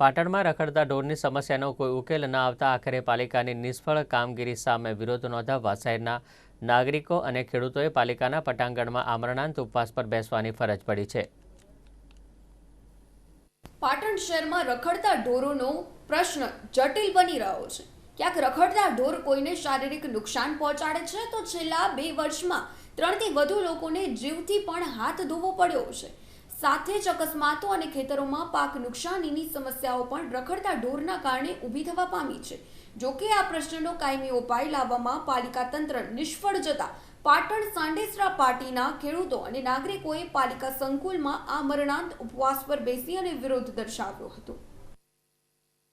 પાટણમાં રખડતા ઢોરની સમસ્યાનો કોઈ ઉકેલ ન આવતા આખરે પાલિકાની નિષ્ફળ કામગીરી સામે વિરોધ નોંધાવવા શહેરના નાગરિકો અને ખેડૂતોએ પાલિકાના પટાંગણમાં આમરણાંત ઉપવાસ પર બેસવાની ફરજ પડી છે. પાટણ શહેરમાં રખડતા ઢોરોનો પ્રશ્ન જટિલ બની રહ્યો છે. ક્યાંક રખડતા ઢોર કોઈને શારીરિક નુકસાન પહોંચાડે છે તો છેલ્લા બે વર્ષમાં ત્રણથી વધુ લોકોને જીવથી પણ હાથ ધોવો પડ્યો છે. સાથે જ અકસ્માતો અને ખેતરોમાં પાક નુકસાનીની સમસ્યાઓ પણ રખડતા ઢોરના કારણે ઊભી થવા પામી છે. જોકે આ પ્રશ્નનો કાયમી ઉપાય લાવવામાં પાલિકા તંત્ર નિષ્ફળ જતા પાટણ સાંડેસરા પાર્ટીના ખેડૂતો અને નાગરિકોએ પાલિકા સંકુલમાં આ મરણાંત ઉપવાસ પર બેસી અને વિરોધ દર્શાવ્યો હતો.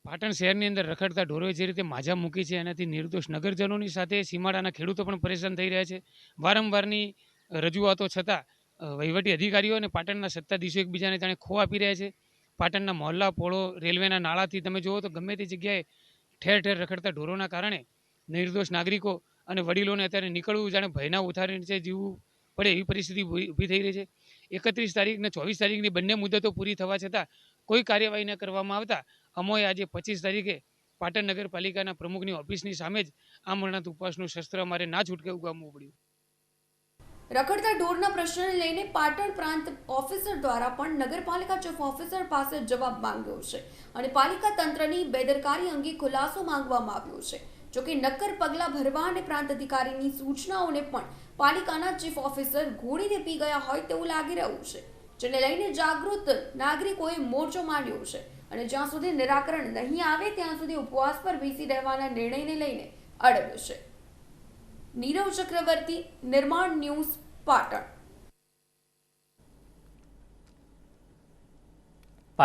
પાટણ શહેરની અંદર રખડતા ઢોરોએ જે રીતે માજા મૂકી છે, એનાથી નિર્દોષ નગરજનોની સાથે સીમાડાના ખેડૂતો પણ પરેશાન થઈ રહ્યા છે. વારંવારની રજૂઆતો છતાં વહીવટી અધિકારીઓ અને પાટણના સત્તાધીશો એકબીજાને જાણે ખો આપી રહ્યા છે. પાટણના મોહલ્લા, પોળો, રેલવેના નાળાથી તમે જુઓ તો ગમે તે જગ્યાએ ઠેર ઠેર રખડતા ઢોરોના કારણે નિર્દોષ નાગરિકો અને વડીલોને અત્યારે નીકળવું જાણે ભયના ઉથારીને છે જીવવું પડે એવી પરિસ્થિતિ ઊભી થઈ રહી છે. એકત્રીસ તારીખ અને ચોવીસ તારીખની બંને મુદતો પૂરી થવા છતાં કોઈ કાર્યવાહી ન કરવામાં આવતા અમોએ આજે પચીસ તારીખે પાટણ નગરપાલિકાના પ્રમુખની ઓફિસની સામે જ આ મરણાત ઉપવાસનું શસ્ત્ર અમારે ના છૂટકે ઉગામવું પડ્યું. રખડતા ઢોરના પ્રશ્નને લઈને પાટણ પ્રાંત ઓફિસર દ્વારા પણ નગરપાલિકા ચીફ ઓફિસર પાસે જવાબ માંગ્યો છે અને પાલિકા તંત્રની બેદરકારી અંગે ખુલાસો માંગવામાં આવ્યો છે. જોકે નક્કર પગલાં ભરવા અને પ્રાંત અધિકારીની સૂચનાઓને પણ પાલિકાના ચીફ ઓફિસર ઘોડીને પી ગયા હોય તેવું લાગી રહ્યું છે, જેને લઈને જાગૃત નાગરિકોએ મોરચો માંડ્યો છે અને જ્યાં સુધી નિરાકરણ નહીં આવે ત્યાં સુધી ઉપવાસ પર બેસી રહેવાના નિર્ણયને લઈને અડગ છે. નીરવ ચક્રવર્તી નિર્માણ ન્યૂઝ પાટણ.